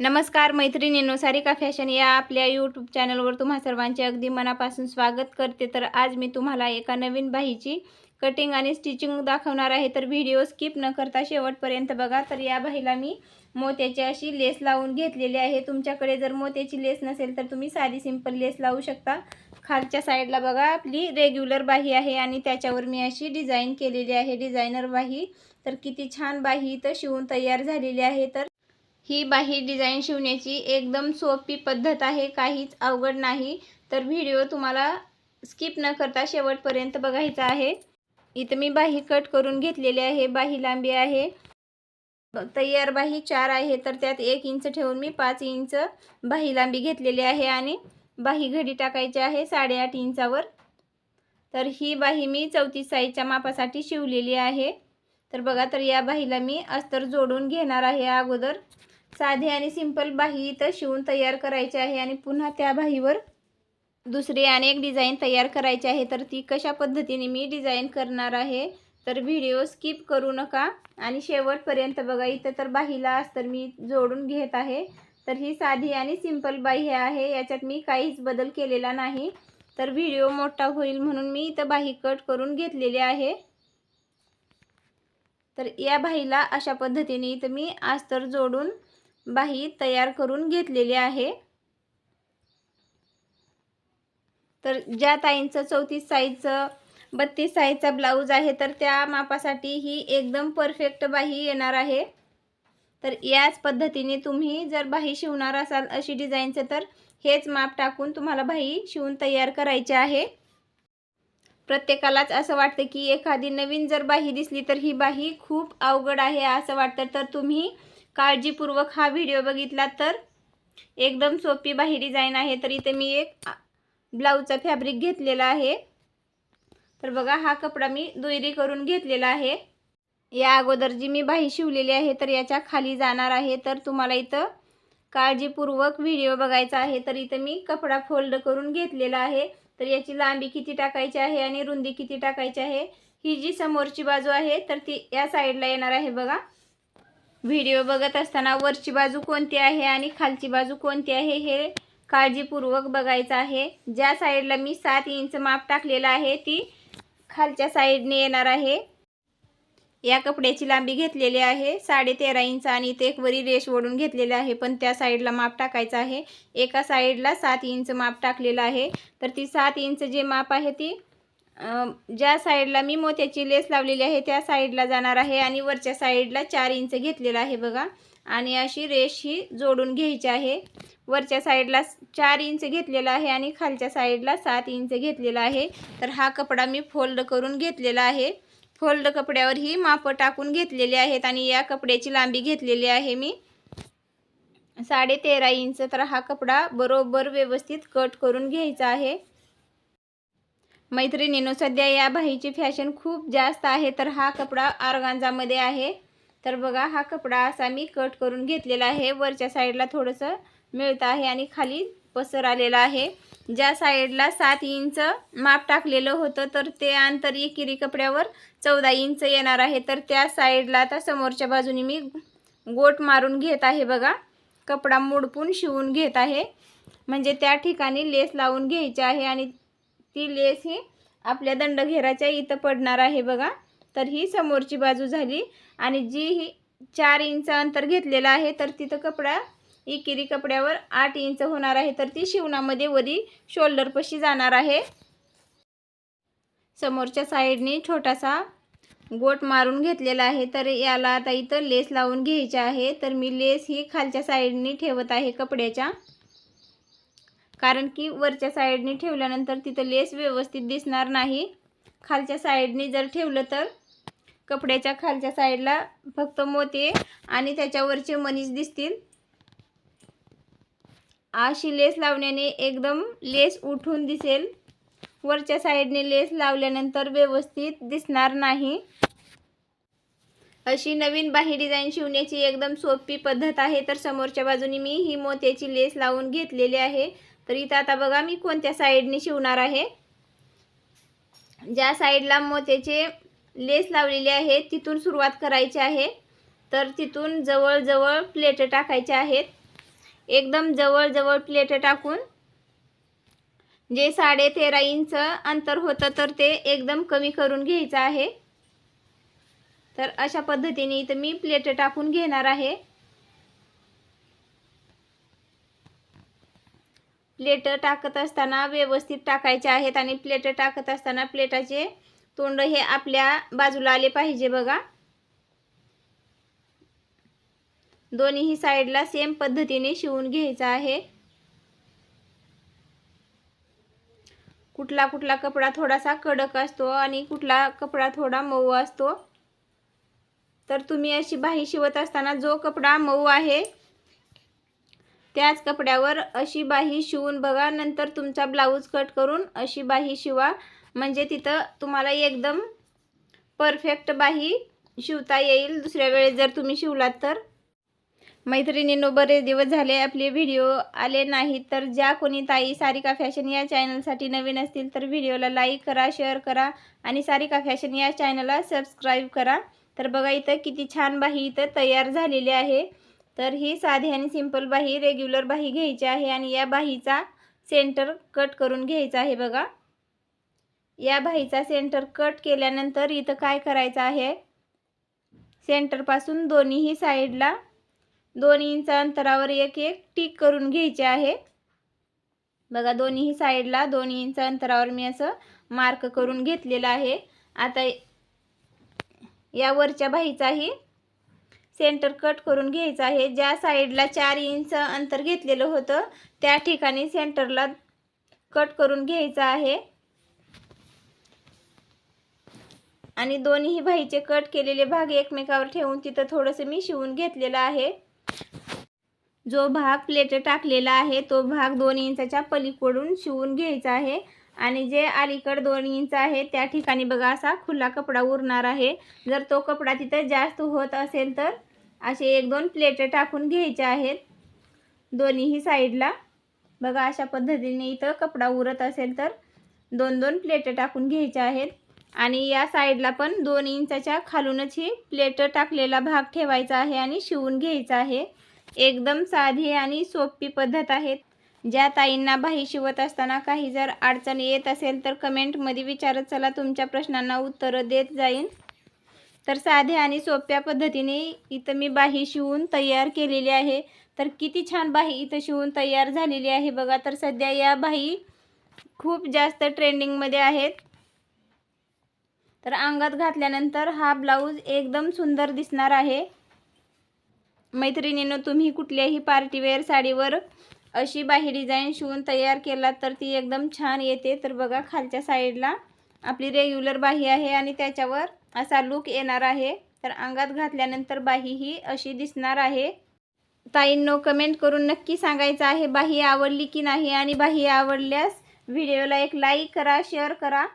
नमस्कार मैत्रिणींनो सारिका फॅशन या आपल्या यूट्यूब चॅनलवर तुम्हा सर्वांचे अगदी मनापासून स्वागत करते. तर आज मी तुम्हाला एका नवीन बाहीची कटिंग आणि स्टिचिंग दाखवणार आहे. तर व्हिडिओ स्किप न करता शेवटपर्यंत बघा. तर या बाहीला मी मोत्याची अशी लेस लावून घेतलेली आहे. तुमच्याकडे जर मोत्याची लेस नसेल तर तुम्ही साधी सिंपल लेस लावू शकता. खालच्या साईडला बघा आपली रेग्युलर बाही आहे आणि त्याच्यावर मी अशी डिझाईन केलेली आहे. डिझायनर बाही. तर किती छान बाही इथं शिवून तयार झालेली आहे. तर ही बाही डिझाईन शिवण्याची एकदम सोपी पद्धत आहे काहीच अवघड नाही. तर व्हिडिओ तुम्हाला स्किप न करता शेवटपर्यंत बघायचा आहे. इथं मी बाही कट करून घेतलेली आहे बाही लांबी आहे. तयार बाही चार आहे तर त्यात एक इंच ठेवून मी पाच इंच बाही लांबी घेतलेली आहे आणि बाही घडी टाकायची आहे साडेआठ इंचावर. तर ही बाही मी चौतीस साईजच्या मापासाठी शिवलेली आहे. तर बघा तर या बाहीला मी अस्तर जोडून घेणार आहे अगोदर. साधी आणि सिंपल बाही इथं शिवून तयार करायची आहे आणि पुन्हा त्या बाहीवर दुसरी अनेक डिझाईन तयार करायची आहे. तर ती कशा पद्धतीने मी डिझाईन करणार आहे तर व्हिडिओ स्किप करू नका. आणि शेवटपर्यंत बघा इथं तर बाहीला अस्तर मी जोडून घेत आहे. तर ही साधी आणि सिंपल बाही आहे याच्यात मी काहीच बदल केलेला नाही. तर व्हिडिओ मोठा होईल म्हणून मी इथं बाही कट करून घेतलेली आहे. तर या बाहीला अशा पद्धतीने इथं मी अस्तर जोडून बाही तयार करून घेतलेली आहे. तर ज्या ताईंचं चौतीस साईजचं बत्तीस साईजचा ब्लाऊज आहे तर त्या मापासाठी ही एकदम परफेक्ट बाही येणार आहे. तर याच पद्धतीने तुम्ही जर बाही शिवणार असाल अशी डिझाईनचं तर हेच माप टाकून तुम्हाला बाही शिवून तयार करायचे आहे. प्रत्येकालाच असं वाटतं की एखादी नवीन जर बाही दिसली तर ही बाही खूप अवघड आहे असं वाटतं. तर तुम्ही काळजीपूर्वक हा व्हिडिओ बघितला तर एकदम सोपी बाही डिझाईन आहे तर इथे मी एक ब्लाऊजचा फॅब्रिक घेतलेला आहे. तर बघा हा कपडा मी दुहेरी करून घेतलेला आहे. या अगोदर जी मी बाही शिवलेली आहे तर याच्या खाली जाणार आहे. तर तुम्हाला इथं काळजीपूर्वक व्हिडिओ बघायचा आहे. तर इथं मी कपडा फोल्ड करून घेतलेला आहे. तर याची लांबी किती टाकायची आहे आणि रुंदी किती टाकायची आहे ही जी समोरची बाजू आहे तर ती या साईडला येणार आहे बघा. व्हिडिओ बघत असताना वरची बाजू कोणती आहे आणि खालची बाजू कोणती आहे हे काळजीपूर्वक बघायचं आहे. ज्या साईडला मी सात इंच माप टाकलेलं आहे ती खालच्या साईडने येणार आहे. या कपड्याची लांबी घेतलेली आहे साडे तेरा इंच आणि ते एक वरी रेश ओढून घेतलेले आहे पण त्या साईडला माप टाकायचं आहे. एका साईडला सात इंच माप टाकलेलं आहे तर ती सात इंच जे माप आहे ती ज्या साईडला मी मोत्याची लेस लावलेली आहे त्या साईडला जाणार आहे आणि वरच्या साईडला चार इंच घेतलेला आहे बघा. आणि अशी रेश ही जोडून घ्यायची आहे. वरच्या साईडला चार इंच घेतलेला आहे आणि खालच्या साईडला सात इंच घेतलेला आहे. तर हा कपडा मी फोल्ड करून घेतलेला आहे. फोल्ड कपड्यावर ही मापं टाकून घेतलेली आहेत आणि या कपड्याची लांबी घेतलेली आहे मी. साडे तेरा इंच. तर हा कपडा बरोबर व्यवस्थित कट करून घ्यायचा आहे. मैत्रिणीनो सध्या या बाहीची फॅशन खूप जास्त आहे तर हा कपडा आरगांजामध्ये आहे. तर बघा हा कपडा असा मी कट करून घेतलेला आहे. वरच्या साईडला थोडंसं मिळतं आहे आणि खाली पसर आलेला आहे. ज्या साईडला सात इंच माप टाकलेलं होतं तर ते अंतर एकेरी कपड्यावर चौदा इंच येणार आहे. तर त्या साईडला आता समोरच्या बाजूने मी गोट मारून घेत आहे बघा. कपडा मुडपून शिवून घेत आहे. म्हणजे त्या ठिकाणी लेस लावून घ्यायची आहे आणि ती लेस ही आपल्या दंडघेराच्या इथं पडणार आहे बघा. तर ही समोरची बाजू झाली आणि जी ही चार इंच अंतर घेतलेलं आहे तर तिथं कपडा इकिरी कपड्यावर आठ इंच होणार आहे. तर ती शिवणामध्ये वरी शोल्डरपशी जाणार आहे. समोरच्या साईडने छोटासा गोट मारून घेतलेला आहे. तर याला आता इथं लेस लावून घ्यायची आहे. तर मी लेस ही खालच्या साईडने ठेवत आहे कपड्याच्या. कारण की वरच्या साईडने ठेवल्यानंतर तिथं लेस व्यवस्थित दिसणार नाही. खालच्या साईडने जर ठेवलं तर कपड्याच्या खालच्या साईडला फक्त मोते आणि त्याच्यावरचे मनीज दिसतील. अशी लेस लावण्याने एकदम लेस उठून दिसेल. वरच्या साईडने लेस लावल्यानंतर व्यवस्थित दिसणार नाही. अशी नवीन बाही डिझाईन शिवण्याची एकदम सोपी पद्धत आहे. तर समोरच्या बाजूने मी ही मोत्याची लेस लावून घेतलेली आहे. तर इथं आता बघा मी कोणत्या साईडने शिवणार आहे. ज्या साईडला मोत्याचे लेस लावलेले आहे तिथून सुरुवात करायची आहे. तर तिथून जवळजवळ प्लेट टाकायचे आहेत. एकदम जवळजवळ प्लेट टाकून जे साडे तेरा इंच अंतर होतं तर ते एकदम कमी करून घ्यायचं आहे. तर अशा पद्धतीने इथं मी प्लेट टाकून घेणार आहे. प्लेट टाकत असताना व्यवस्थित टाकायचे आहेत आणि प्लेट टाकत असताना प्लेटाचे तोंड हे आपल्या बाजूला आले पाहिजे बघा. दोन्ही साईडला सेम पद्धतीने शिवून घ्यायचं आहे. कुठला कुठला कपडा थोडासा कडक असतो आणि कुठला कपडा थोडा मऊ असतो. तर तुम्ही अशी बाही शिवत असताना जो कपडा मऊ आहे त्याच कपड्यावर अशी बाही शिवून बघा. नंतर तुमचा ब्लाऊज कट करून अशी बाही शिवा. म्हणजे तिथं तुम्हाला एकदम परफेक्ट बाही शिवता येईल. दुसऱ्या वेळेस जर तुम्ही शिवलात तर. मैत्रिणींनो बरेच दिवस झाले आपले व्हिडिओ आले नाहीत. तर ज्या कोणी ताई सारिका फॅशन या चॅनलसाठी नवीन असतील तर व्हिडिओला लाईक करा शेअर करा आणि सारिका फॅशन या चॅनलला सबस्क्राईब करा. तर बघा इथं किती छान बाही इथं तयार झालेली आहे. तर ही साधी आणि सिंपल बाही रेग्युलर बाही घ्यायची आहे आणि या बाहीचा सेंटर कट करून घ्यायचा आहे बघा. या बाहीचा सेंटर कट केल्यानंतर इथं काय करायचं आहे? सेंटरपासून दोन्हीही साईडला दोन इंच अंतरावर एक एक टिक करून घ्यायचे आहे. बघा दोन्हीही साईडला दोन इंच अंतरावर मी असं मार्क करून घेतलेलं आहे. आता या वरच्या बाहीचाही सेंटर कट करून घ्यायचं आहे. ज्या साईडला चार इंच अंतर घेतलेलं होतं त्या ठिकाणी सेंटरला कट करून घ्यायचं आहे. आणि दोन्ही भाईचे कट केलेले भाग एकमेकावर ठेवून तिथं थोडंसं मी शिवून घेतलेलं आहे. जो भाग प्लेट टाकलेला आहे तो भाग दोन इंचाच्या पलीकडून शिवून घ्यायचा आहे. आणि जे अलीकड दोन इंच आहे त्या ठिकाणी बघा असा खुला कपडा उरणार आहे. जर तो कपडा तिथं जास्त होत असेल तर असे एक दोन प्लेट टाकून घ्यायचे आहेत. दोन्हीही साईडला. बघा अशा पद्धतीने इथं कपडा उरत असेल तर दोन दोन प्लेट टाकून घ्यायच्या आहेत. आणि या साईडला पण दोन इंचाच्या खालूनच ही प्लेट टाकलेला भाग ठेवायचा आहे आणि शिवून घ्यायचा आहे. एकदम साधी आणि सोपी पद्धत आहे. ज्या ताईंना बाही शिवत असताना काही जर अडचण येत असेल तर कमेंटमध्ये विचारत चला. तुमच्या प्रश्नांना उत्तरं देत जाईन. तर साध्या आणि सोप्या पद्धतीने इथं मी बाही शिवून तयार केलेली आहे. तर किती छान बाही इथं शिवून तयार झालेली आहे बघा. तर सध्या या बाही खूप जास्त ट्रेंडिंगमध्ये आहेत. तर अंगात घातल्यानंतर हा ब्लाऊज एकदम सुंदर दिसणार आहे. मैत्रिणीनं तुम्ही कुठल्याही पार्टीवेअर साडीवर अशी बाही डिझाईन शिवून तयार केला तर ती एकदम छान येते. तर बघा खालच्या साईडला आपली रेग्युलर बाही आहे आणि त्याच्यावर असा लुक येणार आहे. तर अंगात घातल्यानंतर बाही ही अशी दिसणार आहे. ताईंनो कमेंट करून नक्की सांगायचं आहे बाही आवडली की नाही? आणि बाही आवडल्यास व्हिडिओला एक लाईक करा शेअर करा.